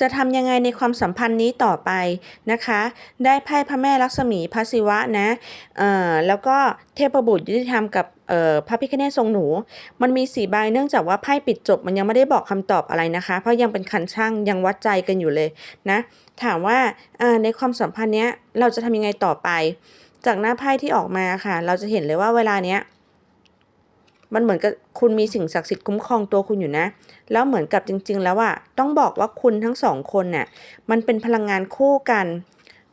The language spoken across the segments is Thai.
จะทำยังไงในความสัมพันธ์นี้ต่อไปนะคะ ได้ไพ่พระแม่ลักษมีพระศิวะนะเอ่อแล้วก็เทพบุตรยุติธรรมกับเอ่อพระพิฆเนศทรงหนู มันมีสีใบเนื่องจากว่าไพ่ปิดจบมันยังไม่ได้บอกคำตอบอะไรนะคะ เพราะยังเป็นคันช่างยังวัดใจกันอยู่เลยนะ ถามว่าในความสัมพันธ์เนี้ยเราจะทำยังไงต่อไป จากหน้าไพ่ที่ออกมาค่ะ เราจะเห็นเลยว่าเวลาเนี้ย มันเหมือนกับคุณมีสิ่งศักดิ์สิทธิ์คุ้มครองตัวคุณอยู่นะ แล้วเหมือนกับจริง ๆ แล้วอะต้องบอกว่าคุณทั้งสองคนน่ะมันเป็นพลังงานคู่กัน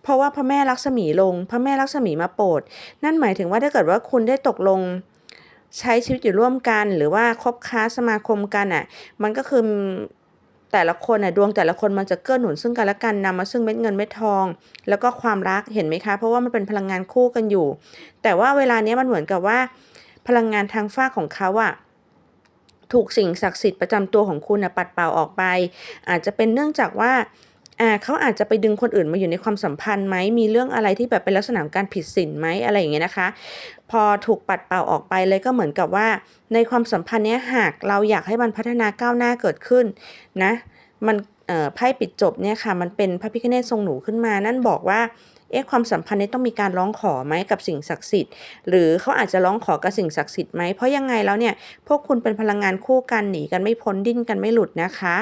เพราะว่าพระแม่ลักษมีลง พระแม่ลักษมีมาโปรด นั่นหมายถึงว่าถ้าเกิดว่าคุณได้ตกลงใช้ชีวิตอยู่ร่วมกัน หรือว่าคบค้าสมาคมกันอะ มันก็คือแต่ละคนอะดวงแต่ละคนมันจะเกื้อหนุนซึ่งกันและกันนำมาซึ่งเม็ดเงินเม็ดทอง แล้วก็ความรักเห็นไหมคะ เพราะว่ามันเป็นพลังงานคู่กันอยู่ แต่ว่าเวลาเนี้ยมันเหมือนกับว่า พลังงานทางฝ้าของเขาอะถูกสิ่งศักดิ์สิทธิ์ประจำตัวของคุณนะปัดเป่าออกไป อาจจะเป็นเนื่องจากว่าอ่าเขาอาจจะไปดึงคนอื่นมาอยู่ในความสัมพันธ์ไหม มีเรื่องอะไรที่แบบเป็นลักษณะการผิดศีลไหมอะไรอย่างเงี้ยนะคะ พอถูกปัดเป่าออกไปเลยก็เหมือนกับว่า ในความสัมพันธ์เนี้ยหากเราอยากให้มันพัฒนาก้าวหน้าเกิดขึ้นนะ มัน ไพ่ปิดจบเนี่ยค่ะมันเป็นพระพิฆเนศทรงหนูขึ้นมา นั่นบอกว่าเอ๊ะความสัมพันธ์นี้ต้องมีการร้องขอไหมกับสิ่งศักดิ์สิทธิ์ หรือเขาอาจจะร้องขอกับสิ่งศักดิ์สิทธิ์ไหมเพราะยังไงแล้วเนี่ยพวกคุณเป็นพลังงานคู่กันหนีกันไม่พ้นดิ้นกันไม่หลุดนะคะ